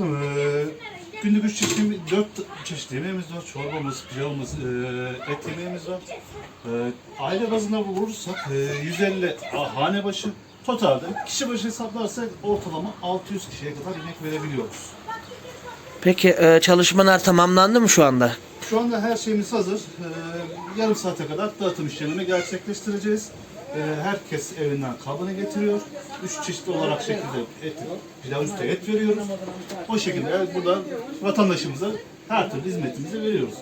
Başkanım, e, günlük üç çeşit, yeme- dört çeşit yemeğimiz var. Çorbamız, pilavımız, e, et yemeğimiz var. E, aile bazında vurursak e, 150 hane başı. Totalde kişi başı hesaplarsak ortalama 600 kişiye kadar yemek verebiliyoruz. Peki e, çalışmalar tamamlandı mı şu anda? Şu anda her şeyimiz hazır. E, yarım saate kadar dağıtım işlemini gerçekleştireceğiz. E, herkes evinden kabını getiriyor. Üç çeşitli olarak şekilde et, pilav üstü et veriyoruz. O şekilde burada vatandaşımıza her türlü hizmetimizi veriyoruz.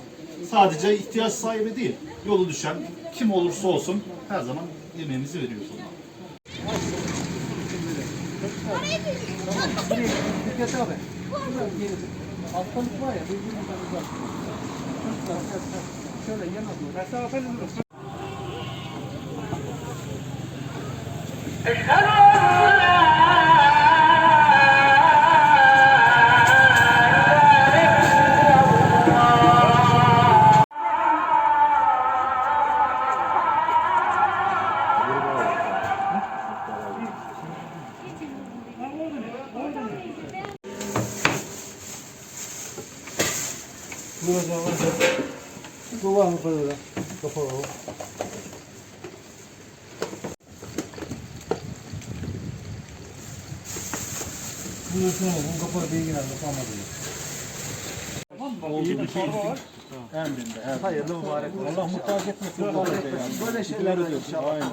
Sadece ihtiyaç sahibi değil, yolu düşen kim olursa olsun her zaman yemeğimizi veriyoruz ona. Hastalık var ya birbirimize uzak. Şöyle yana doğru. Mesafeli durun. Kuvang pa rin. Kapaw. Buyursun oğlum kapağı değil yani kapamadı. İyi bir var. Emrinde. Hayırlı mübarek. Allah muhtaç etmesin. Böyle şeyler oluyor. Aynen.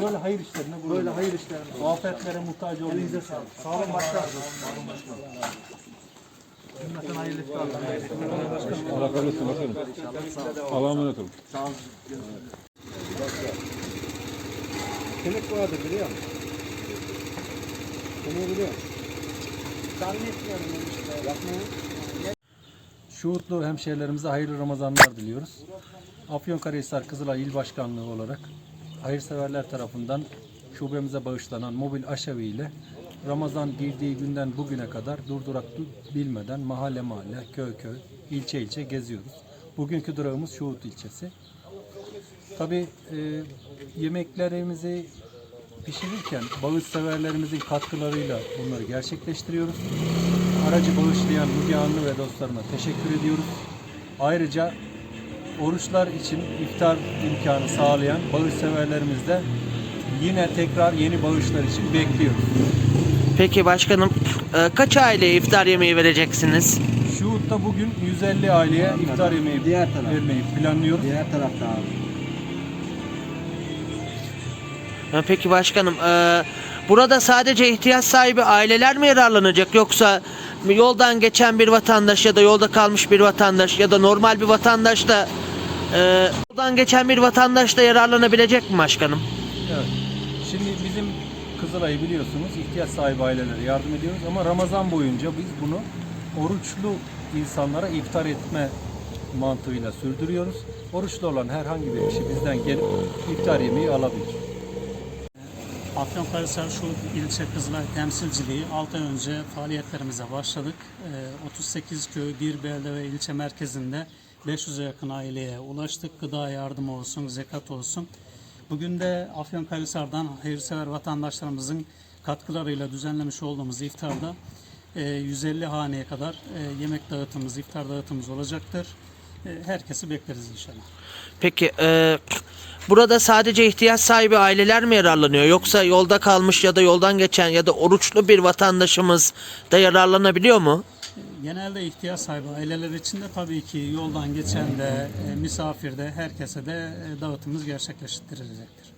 Böyle hayır işlerine Böyle hayır işlerine. Afetlere muhtaç oluyor. Elinize sağlık. Sağ olun başkanım. Cümleten hayırlı iftarlar. Allah kabul etsin başkanım. Allah'a emanet olun. Kemik vardı biliyor musun? Kemiği biliyor musun? Zannetmiyorum işte. Yapmayın. Şuhutlu hemşehrilerimize hayırlı Ramazanlar diliyoruz. Afyonkarahisar Kızılay İl Başkanlığı olarak hayırseverler tarafından şubemize bağışlanan mobil aşevi ile Ramazan girdiği günden bugüne kadar durdurak du- bilmeden mahalle mahalle, köy köy, ilçe ilçe geziyoruz. Bugünkü durağımız Şuhut ilçesi. Tabii e, yemeklerimizi pişirirken bağışseverlerimizin katkılarıyla bunları gerçekleştiriyoruz. Aracı bağışlayan Müge Anlı ve dostlarına teşekkür ediyoruz. Ayrıca oruçlar için iftar imkanı sağlayan bağışseverlerimiz de yine tekrar yeni bağışlar için bekliyoruz. Peki başkanım e, kaç aileye iftar yemeği vereceksiniz? Şuhut'ta bugün 150 aileye iftar yemeği Diğer taraf. vermeyi planlıyoruz. Diğer tarafta abi. Peki başkanım e, burada sadece ihtiyaç sahibi aileler mi yararlanacak yoksa yoldan geçen bir vatandaş ya da yolda kalmış bir vatandaş ya da normal bir vatandaş da e, yoldan geçen bir vatandaş da yararlanabilecek mi başkanım? Evet. Şimdi bizim Kızılay'ı biliyorsunuz ihtiyaç sahibi ailelere yardım ediyoruz ama Ramazan boyunca biz bunu oruçlu insanlara iftar etme mantığıyla sürdürüyoruz. Oruçlu olan herhangi bir kişi bizden gelip iftar yemeği alabilir. Afyonkarahisar şu ilçe Kızılay temsilciliği 6 ay önce faaliyetlerimize başladık. Ee, 38 köy, bir belde ve ilçe merkezinde 500'e yakın aileye ulaştık. Gıda yardımı olsun, zekat olsun. Bugün de Afyonkarahisar'dan hayırsever vatandaşlarımızın katkılarıyla düzenlemiş olduğumuz iftarda e, 150 haneye kadar e, yemek dağıtımımız, iftar dağıtımımız olacaktır. E, Herkesi bekleriz inşallah. Peki e, burada sadece ihtiyaç sahibi aileler mi yararlanıyor yoksa yolda kalmış ya da yoldan geçen ya da oruçlu bir vatandaşımız da yararlanabiliyor mu? Genelde ihtiyaç sahibi aileler için de tabii ki yoldan geçen de, e, misafir de, herkese de e, dağıtımımız gerçekleştirilecektir.